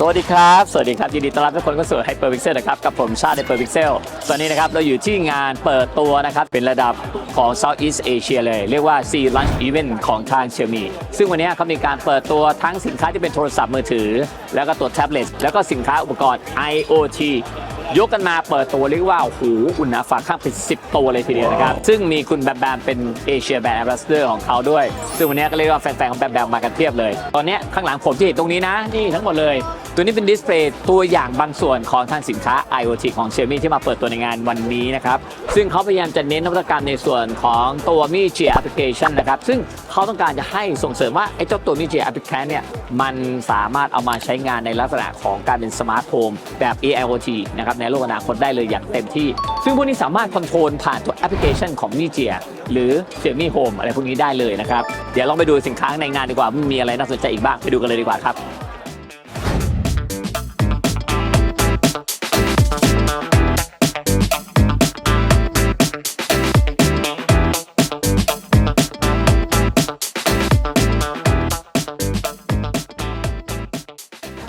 สวัสดีครับ สวัสดีครับ ยินดีต้อนรับทุกคนเข้าสู่ Hyper Pixel นะครับกับผมชาติ Hyper Pixel ตอนนี้นะครับ เราอยู่ที่งานเปิดตัวนะครับ เป็นระดับของ Southeast Asia เลย เรียกว่า C Lunch Event ของทาง Xiaomi ซึ่งวันนี้เขามีการเปิดตัวทั้งสินค้าที่เป็นโทรศัพท์มือถือ แล้วก็ตัวแท็บเล็ตแล้วก็สินค้าอุปกรณ์ IoT ยกกันมาเปิดตัวเรียกว่าโอ้โหอุ่นหนาฝากข้างเป็น 10 ตัวเลยทีเดียวนะครับ ซึ่งมีคุณแบมแบมเป็นเอเชียแบรนด์แอมบาสเดอร์ของเขาด้วย ซึ่งวันนี้ก็เรียกว่าแฟนๆของแบมแบมมากันเพียบเลย ตอนนี้ข้างหลังผมที่เห็นตรงนี้นะ นี่ทั้งหมดเลย ตัวนี้เป็นดิสเพลย์ตัวอย่างบางส่วนของทางสินค้า IoT ของ Xiaomi ที่มาเปิดตัวในงานวันนี้นะครับ ซึ่งเขาพยายามจะเน้นนวัตกรรมในส่วนของตัวมีเจียแอปพลิเคชันนะครับ ซึ่งเขาต้องการจะให้ส่งเสริมว่าไอ้เจ้าตัวมีเจียแอปพลิเคชันเนี่ยมันสามารถเอามาใช้งานในลักษณะของการเป็นสมาร์ทโฮมแบบ AIoT นะครับในโลกอนาคตได้เลยอย่างเต็มที่ ซึ่งพวกนี้สามารถคอนโทรลผ่านตัวแอปพลิเคชันของมีเจียหรือ Xiaomi Home อะไรพวกนี้ได้เลยนะครับ เดี๋ยวลองไปดูสินค้าในงานดีกว่าว่ามีอะไรน่าสนใจอีกบ้างไปดูกันเลยดีกว่าครับ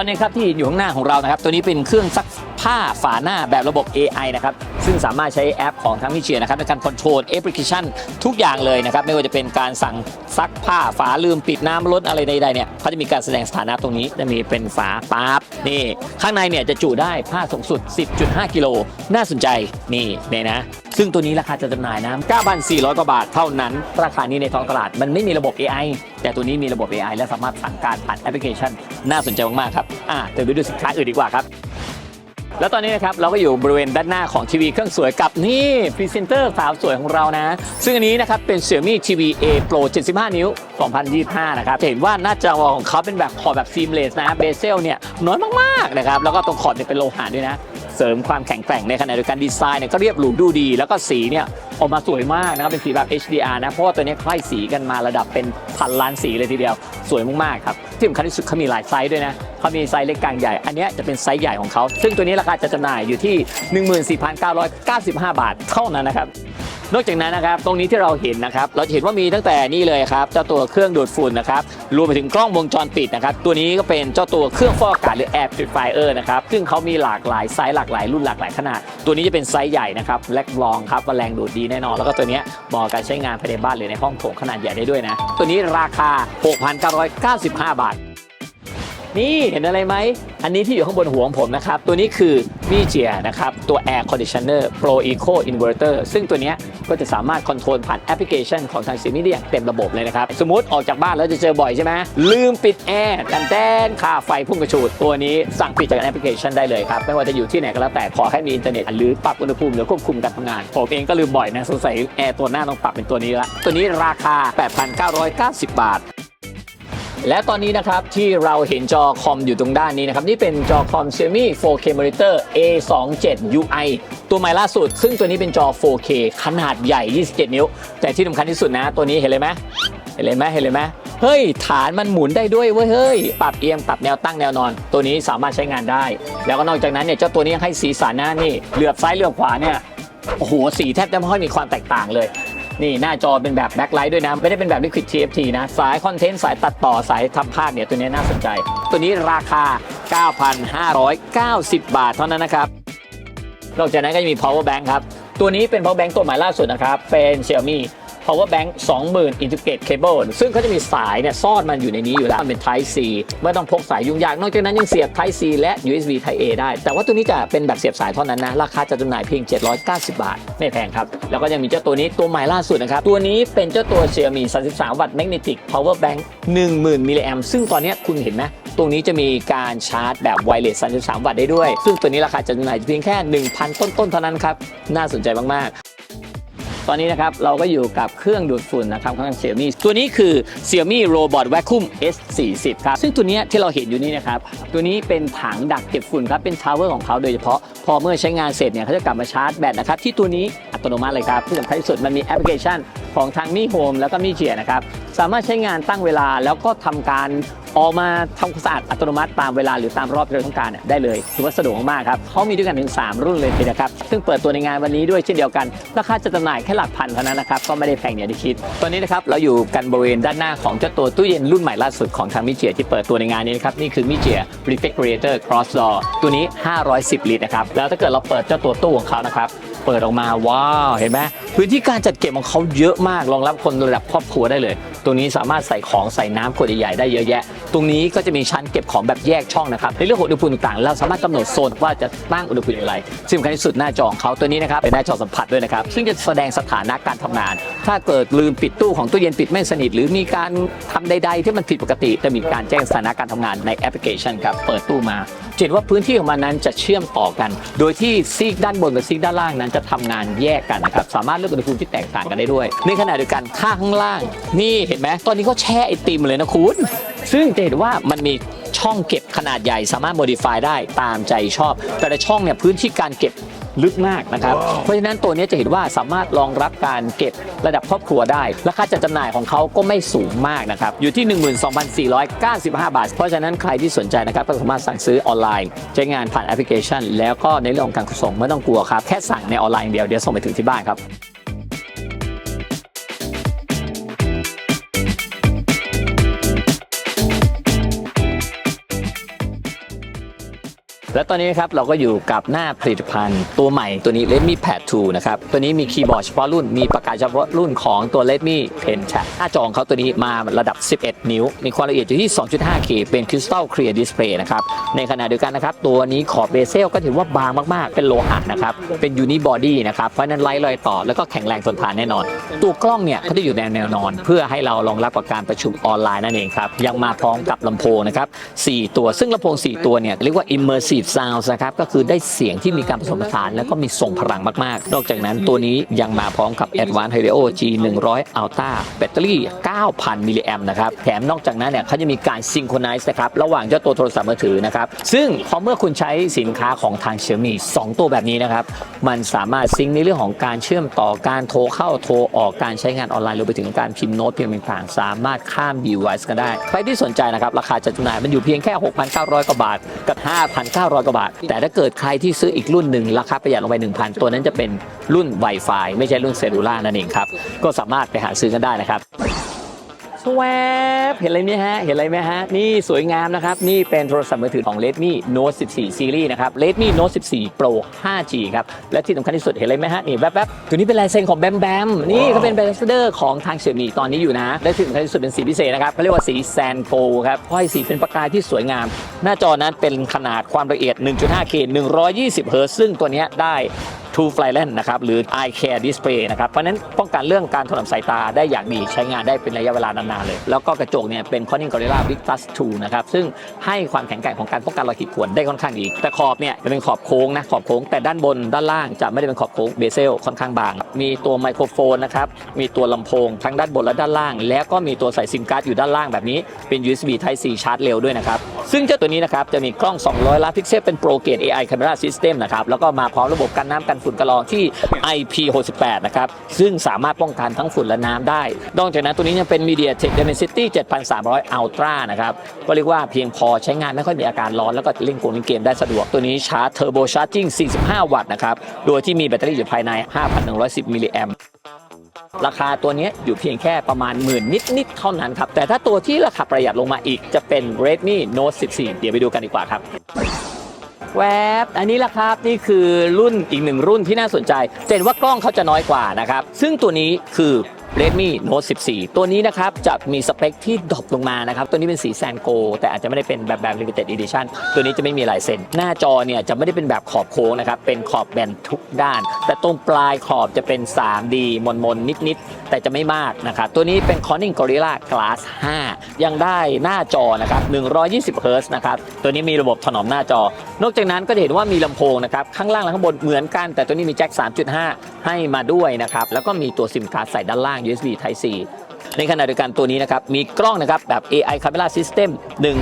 ตอนนี้ครับที่อยู่ข้างหน้าของเรานะครับ ตัวนี้เป็นเครื่องซัก ผ้าฝาหน้าแบบระบบ AI นะครับ ซึ่งสามารถใช้แอปของทั้งมิเชียนะครับในการคอนโทรลแอปพลิเคชันทุกอย่างเลยนะครับ ไม่ว่าจะเป็นการสั่งซักผ้าฝาลืมปิดน้ำล้นอะไรใดๆเนี่ยเขาจะมีการแสดงสถานะตรงนี้จะมีเป็นฝาปั๊บนี่ ข้างในเนี่ยจะจุได้ผ้าสูงสุด 10.5 กิโลน่าสนใจนี่เนี่ยนะซึ่งตัวนี้ราคาจะจำหน่ายนะ9,400 กว่าบาทเท่านั้น ราคานี้ในท้องตลาดมันไม่มีระบบ AI แต่ตัวนี้มีระบบ AI และสามารถสั่งการผ่านแอปพลิเคชัน น่าสนใจมากๆครับ อ่าเดี๋ยวไปดูสินค้าอื่นดีกว่าครับ แล้วตอนนี้นะครับเราก็อยู่บริเวณด้านหน้าของทีวีเครื่องสวยกับนี่พรีเซนเตอร์สาวสวยของเรานะ ซึ่งอันนี้นะครับเป็น Xiaomi TV A Pro 75 นิ้ว 2025 นะครับเห็นว่าหน้าจอของเขาเป็นแบบขอบแบบ seamless นะเบเซลเนี่ยน้อยมากๆนะครับแล้วก็ตรงขอบเนี่ยเป็นโลหะด้วยนะเสริมความแข็งแกร่งในขณะเดียวกันดีไซน์เนี่ยก็เรียบหรูดูดี แล้วก็สีเนี่ยออกมาสวยมากนะครับเป็นสีแบบ HDR นะ เพราะว่าตัวนี้ไขว้สีกันมาระดับเป็นพันล้านสีเลยทีเดียว สวยมากๆครับที่สำคัญที่สุดเขามีหลายไซส์ด้วยนะ เขามีไซส์เล็กกลางใหญ่ อันนี้จะเป็นไซส์ใหญ่ของเขา ซึ่งตัวนี้ราคาจะจำหน่ายอยู่ที่ 14,995 บาทเท่านั้นนะครับ นอกจากนั้นนะครับ ตรงนี้ที่เราเห็นนะครับ เราจะเห็นว่ามีตั้งแต่นี่เลยครับ เจ้าตัวเครื่องดูดฝุ่นนะครับ รวมไปถึงกล้องวงจรปิดนะครับ ตัวนี้ก็เป็นเจ้าตัวเครื่องฟอกอากาศหรือ Air Purifier นะครับ ซึ่งเขามีหลากหลายไซส์หลากหลายรุ่นหลากหลายขนาด ตัวนี้จะเป็นไซส์ใหญ่นะครับแลกลองครับว่าแรงดูดดีแน่นอน แล้วก็ตัวนี้เหมาะกับการใช้งานภายในบ้านหรือในห้องโถงขนาดใหญ่ได้ด้วยนะ ตัวนี้ราคา 6,995 บาท นี่เห็นอะไรไหม อันนี้ที่อยู่ข้างบนหัวของผมนะครับ ตัวนี้คือมีเจียนะครับ ตัว Air Conditioner Pro Eco Inverter ซึ่งตัวนี้ก็จะสามารถคอนโทรลผ่านแอปพลิเคชันของทางซีมีเดียเต็มระบบเลยนะครับ สมมติออกจากบ้านแล้วจะเจอบ่อยใช่ไหมลืมปิดแอร์ดันแดนค่าไฟพุ่งกระฉูด ตัวนี้สั่งปิดจากแอปพลิเคชันได้เลยครับ ไม่ว่าจะอยู่ที่ไหนก็แล้วแต่ขอให้มีอินเทอร์เน็ตหรือปรับอุณหภูมิหรือควบคุมการทำงานผมเองก็ลืมบ่อยนะสงสัยแอร์ตัวหน้าต้องปรับเป็นตัวนี้ละตัวนี้ราคา 8,990 บาท และตอนนี้นะครับที่เราเห็นจอคอมอยู่ตรงด้านนี้นะครับ นี่เป็นจอคอม Xiaomi 4K Monitor A27 UI ตัวใหม่ล่าสุด ซึ่งตัวนี้เป็นจอ 4K ขนาดใหญ่ 27 นิ้ว แต่ที่สำคัญที่สุดนะ ตัวนี้เห็นเลยไหมเห็นเลยไหมเห็นเลยไหมเฮ้ย ฐานมันหมุนได้ด้วยเว้ยเฮ้ย ปรับเอียงปรับแนวตั้งแนวนอน ตัวนี้สามารถใช้งานได้ แล้วก็นอกจากนั้นเนี่ยเจ้าตัวนี้ยังให้สีสันนะนี่เหลือบซ้ายเหลือบขวาเนี่ยโอ้โหสีแทบจะไม่ค่อยมีความแตกต่างเลย นี่หน้าจอเป็นแบบแบ็คไลท์ด้วยนะ ไม่ได้เป็นแบบ Liquid TFT นะ สายคอนเทนต์ สายตัดต่อสายทำภาพเนี่ย ตัวนี้น่าสนใจ ตัวนี้ราคา 9,590 บาทเท่านั้นนะครับ นอกจากนั้นก็จะมี power bank ครับ ตัวนี้เป็น power bank ตัวใหม่ล่าสุดนะครับ เป็น Xiaomi power bank 20,000 integrate cable ซึ่งเขาจะมีสายเนี่ยซ่อนมันอยู่ในนี้อยู่แล้ว มันเป็น Type C ไม่ต้องพกสายยุ่งยาก นอกจากนั้นยังเสียบ Type C และ USB Type A ได้ แต่ว่าตัวนี้จะเป็นแบบเสียบสายเท่านั้นนะ ราคาจะจำหน่ายเพียง 790 บาท ไม่แพงครับ แล้วก็ยังมีเจ้าตัวนี้ตัวใหม่ล่าสุดนะครับ ตัวนี้เป็นเจ้าตัว Xiaomi 33 วัตต์ magnetic power bank 10,000มิลลิแอมซึ่งตอนนี้คุณเห็นไหมตรงนี้จะมีการชาร์จแบบไวเลส 33 วัตต์ได้ด้วย ซึ่งตัวนี้ราคาจะจำหน่ายเพียงแค่ 1,000 ต้นๆเท่านั้นครับ น่าสนใจมากๆ ตอนนี้นะครับเราก็อยู่กับเครื่องดูดฝุ่นนะครับของ Xiaomi ตัวนี้คือ Xiaomi Robot Vacuum S40 ครับซึ่งตัวนี้ที่เราเห็นอยู่นี่นะครับตัวนี้เป็นถังดักเก็บฝุ่นครับเป็นทาวเวอร์ของเขาโดยเฉพาะพอเมื่อใช้งานเสร็จเนี่ยเขาจะกลับมาชาร์จแบตนะครับที่ตัวนี้อัอัตโนมัติเลยครับที่สำคัญที่สุดมันมีแอปพลิเคชัน ของทางมี่โฮมแล้วก็มี่เจียนะครับ สามารถใช้งานตั้งเวลาแล้วก็ทำการออกมาทำความสะอาดอัตโนมัติตามเวลาหรือตามรอบที่เราต้องการเนี่ยได้เลยถือว่าสะดวกมากๆครับเขามีด้วยกันถึง 3 รุ่นเลยทีเดียวครับซึ่งเปิดตัวในงานวันนี้ด้วยเช่นเดียวกัน ราคาจะจำหน่ายแค่หลักพันเท่านั้นนะครับก็ไม่ได้แพงอย่างที่คิด ตอนนี้นะครับเราอยู่กันบริเวณด้านหน้าของเจ้าตัวตู้เย็นรุ่นใหม่ล่าสุดของทางมิเจียที่เปิดตัวในงานนี้นะครับนี่คือมิเจีย Refrigerator Cross Door ตัวนี้ 510 ลิตรนะครับแล้วถ้าเกิดเราเปิดเจ้าตัวตู้ของเขานะครับ เปิดออกมาว้าวเห็นไหมพื้นที่การจัดเก็บของเขาเยอะมากรองรับคนระดับครอบครัวได้เลยตรงนี้สามารถใส่ของใส่น้ำขวดใหญ่ๆได้เยอะแยะ ตรงนี้ก็จะมีชั้นเก็บของแบบแยกช่องนะครับในเรื่องของอุณหภูมิต่างๆ เราสามารถกำหนดโซนว่าจะตั้งอุณหภูมิอย่างไรซึ่งสำคัญที่สุดหน้าจอของเขาตัวนี้นะครับเป็นหน้าจอสัมผัสด้วยนะครับซึ่งจะแสดงสถานะการทำงาน ถ้าเกิดลืมปิดตู้ของตู้เย็นปิดไม่สนิท หรือมีการทำใด ๆ ที่มันผิดปกติ จะมีการแจ้งสถานะการทำงานในแอปพลิเคชันครับเปิดตู้มาเห็นว่าพื้นที่ของมันนั้นจะเชื่อมต่อกัน โดยที่ซีกด้านบนกับซีกด้านล่างนั้นจะทำงานแยกกันนะครับสามารถเลือกอุณหภูมิที่แตกต่างกันได้ด้วยในขณะเดียวกันข้างข้างล่าง นี่เห็นไหมตอนนี้เขาแช่ไอติมเลยนะคุณ ซึ่งจะเห็นว่ามันมีช่องเก็บขนาดใหญ่สามารถ modify ได้ตามใจชอบ แต่ละช่องเนี่ยพื้นที่การเก็บลึกมากนะครับ เพราะฉะนั้นตัวนี้จะเห็นว่าสามารถรองรับการเก็บระดับครอบครัวได้ ราคาจัดจำหน่ายของเขาก็ไม่สูงมากนะครับ อยู่ที่ 12,495 บาท เพราะฉะนั้นใครที่สนใจนะครับก็สามารถสั่งซื้อออนไลน์ ใช้งานผ่านแอปพลิเคชัน แล้วก็ในเรื่องของการขนส่งไม่ต้องกลัวครับ แค่สั่งในออนไลน์อย่างเดียวเดี๋ยวส่งไปถึงที่บ้านครับ และตอนนี้ครับเราก็อยู่กับหน้าผลิตภัณฑ์ตัวใหม่ตัวนี้ Redmi Pad 2 นะครับ ตัวนี้มีคีย์บอร์ดเฉพาะรุ่น มีปากกาเฉพาะรุ่นของตัว Redmi Pen Chat หน้าจอของเขาตัวนี้มาระดับ 11 นิ้ว มีความละเอียดอยู่ที่ 2.5K เป็น Crystal Clear Display นะครับ ในขณะเดียวกันนะครับ ตัวนี้ขอบเบเซลก็ถือว่าบางมาก ๆ เป็นโลหะนะครับ เป็น Unibody นะครับ เพราะฉะนั้นไร้รอยต่อแล้วก็แข็งแรงทนทานแน่นอน ตัวกล้องเนี่ยเขาจะอยู่ในแนวนอน เพื่อให้เรารองรับกับการประชุมออนไลน์นั่นเองครับ ยังมาพร้อมกับลำโพงนะครับ 4 ตัว ซึ่งลำโพง 4 ตัวเนี่ยเรียกว่า immersive sound นะครับก็คือได้เสียงที่มีการผสมผสานแล้วก็มีทรงพลังมากๆ นอกจากนั้นตัวนี้ยังมาพร้อมกับ Advanced Helio G 100 Ultra แบตเตอรี่ 9,000 มิลลิแอมนะครับแถมนอกจากนั้นเนี่ยเขาจะมีการ synchronize นะครับระหว่างเจ้าตัวโทรศัพท์มือถือนะครับซึ่งพอเมื่อคุณใช้สินค้าของทาง Xiaomi 2ตัวแบบนี้นะครับมันสามารถซิงค์ในเรื่องของการเชื่อมต่อการโทรเข้าโทรออกการใช้งานออนไลน์รวมไปถึงการพิมพ์โน้ตพิมพ์ต่างๆสามารถข้าม device กันได้ใครที่สนใจนะครับราคาจัดจำหน่ายมันอยู่เพียงแค่ 6,900กว่าบาทกับ 5,900กว่าบาท แต่ถ้าเกิดใครที่ซื้ออีกรุ่นหนึ่งราคาประหยัดลงไป 1,000 ตัวนั้นจะเป็นรุ่น Wi-Fi ไม่ใช่รุ่นเซลลูล่านั่นเองครับ ก็สามารถไปหาซื้อกันได้นะครับ วบเห็นอะไรไหมฮะ เห็นอะไรไหมฮะ นี่สวยงามนะครับ นี่เป็นโทรศัพท์มือถือของ Redmi Note 14 Series นะครับ Redmi Note 14 Pro 5G ครับ และที่สำคัญที่สุดเห็นอะไรไหมฮะ นี่แป๊บๆตัวนี้เป็นลายเซ็นของแบมแบมนี่เขาเป็นแบรนด์เดอร์ของทางเสี่ยมี่ตอนนี้อยู่นะ และที่สำคัญที่สุดเป็นสีพิเศษนะครับเขาเรียกว่าสีแซนโกครับเพราะให้สีเป็นประกายที่สวยงาม หน้าจอนั้นเป็นขนาดความละเอียด 1.5K 120 Hz ซึ่งตัวนี้ได้ True f l y l e n นะครับหรือ Eye Care Display นะครับเพราะนั้นป้องกันเรื่องการถลำสายตาได้อย่างดีใช้งานได้เป็นระยะเวลานานๆเลย แล้วก็กระจกเนี่ยเป็น Corning Gorilla Victus 2นะครับซึ่งให้ความแข็งแกร่งของการป้องกันรอยขีดข่วนได้ค่อนข้างดี แต่ขอบเนี่ยจะเป็นขอบโค้งนะขอบโค้งแต่ด้านบนด้านล่างจะไม่ได้เป็นขอบโค้งเบเซลค่อนข้างบาง มีตัวไมโครโฟนนะครับมีตัวลำโพงทั้งด้านบนและด้านล่าง แล้วก็มีตัวใส่ซิมการ์ดอยู่ด้านล่างแบบนี้เป็น USB Type C ชาร์จเร็วด้วยนะครับซึ่งเจ้าตัวนี้นะครับจะมีกล้อง 200 ล้านพิกเซลเป็น Pro Grade AI Camera System นะครับแล้วก็มาพร้อมระบบกันน้ำกันฝนกระรองที่ IP68 นะครับ ซึ่งสามารถป้องกันทั้งฝุ่นและน้ำได้ นอกจากนั้นตัวนี้ยังเป็น MediaTek Dimensity 7300 Ultra นะครับ ก็เรียกว่าเพียงพอใช้งานไม่ค่อยมีอาการร้อนแล้วก็เล่นเกมเล่นเกมได้สะดวก ตัวนี้ชาร์จ Turbo Charging 45 วัตต์นะครับ โดยที่มีแบตเตอรี่อยู่ภายใน 5,110 มิลลิแอมราคาตัวนี้อยู่เพียงแค่ประมาณหมื่นนิด ๆ เท่านั้นครับ แต่ถ้าตัวที่ราคาประหยัดลงมาอีกจะเป็น Redmi Note 14 เดี๋ยวไปดูกันดีกว่าครับ แวบอันนี้แหละครับนี่คือรุ่นอีกหนึ่งรุ่นที่น่าสนใจเจนว่ากล้องเขาจะน้อยกว่านะครับ ซึ่งตัวนี้คือ Redmi Note 14 ตัวนี้นะครับจะมีสเปคที่ดรอปลงมานะครับ ตัวนี้เป็นสีแซนโก แต่อาจจะไม่ได้เป็นแบบแบบ limited edition ตัวนี้จะไม่มีลายเซ็น หน้าจอเนี่ยจะไม่ได้เป็นแบบขอบโค้งนะครับ เป็นขอบแบนทุกด้าน แต่ตรงปลายขอบจะเป็น 3D มนมนๆนิดๆ แต่จะไม่มากนะครับ ตัวนี้เป็น Corning Gorilla Glass 5 ยังได้หน้าจอนะครับ 120 Hz นะครับ ตัวนี้มีระบบถนอมหน้าจอ นอกจากนั้นก็จะเห็นว่ามีลำโพงนะครับ ข้างล่างและข้างบนเหมือนกัน แต่ตัวนี้มีแจ็ค3.5 ให้มาด้วยนะครับ แล้วก็มีตัวซิมการ์ดใส่ด้านล่าง USB Type C ในขณะเดียวกันตัวนี้นะครับ มีกล้องนะครับ แบบ AI Camera System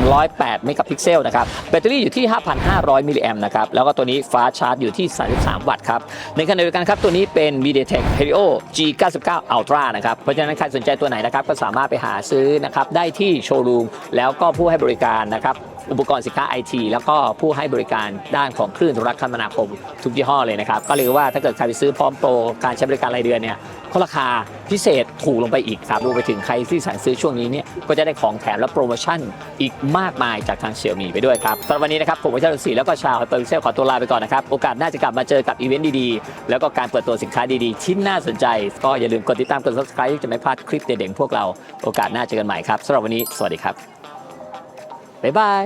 108เมกะพิกเซลนะครับ แบตเตอรี่อยู่ที่ 5,500 มิลลิแอมนะครับ แล้วก็ตัวนี้ฟ้าชาร์จอยู่ที่ 33 วัตต์ครับ ในขณะเดียวกันครับ ตัวนี้เป็น MediaTek Helio G99 Ultra นะครับ เพราะฉะนั้นใครสนใจตัวไหนนะครับ ก็สามารถไปหาซื้อนะครับ ได้ที่โชว์รูม แล้วก็ผู้ให้บริการนะครับ อุปกรณ์สินค้าไอทีแล้วก็ผู้ให้บริการด้านของคลื่นโทรคมนาคมทุกยี่ห้อเลยนะครับ ก็เรียกว่าถ้าเกิดใครไปซื้อพร้อมโปรการใช้บริการรายเดือนเนี่ยก็ราคาพิเศษถูกลงไปอีกครับรวมไปถึงใครที่สั่งซื้อช่วงนี้เนี่ยก็จะได้ของแถมและโปรโมชั่นอีกมากมายจากทางเชี่ยมีไปด้วยครับสำหรับวันนี้นะครับผมวัชรศรีแล้วก็ชาวไฮเปอร์เซลขอตัวลาไปก่อนนะครับ โอกาสหน่าจะกลับมาเจอกับอีเวนต์ดีๆ แล้วก็การเปิดตัวสินค้าดีๆ ที่น่าสนใจ ก็อย่าลืมกดติดตามกด subscribe จะไม่พลาดคลิปเด่นๆพวกเราโอกาสหน้าเจอกันใหม่ครับสำหรับวันนี้สวัสดีครับ บ๊ายบาย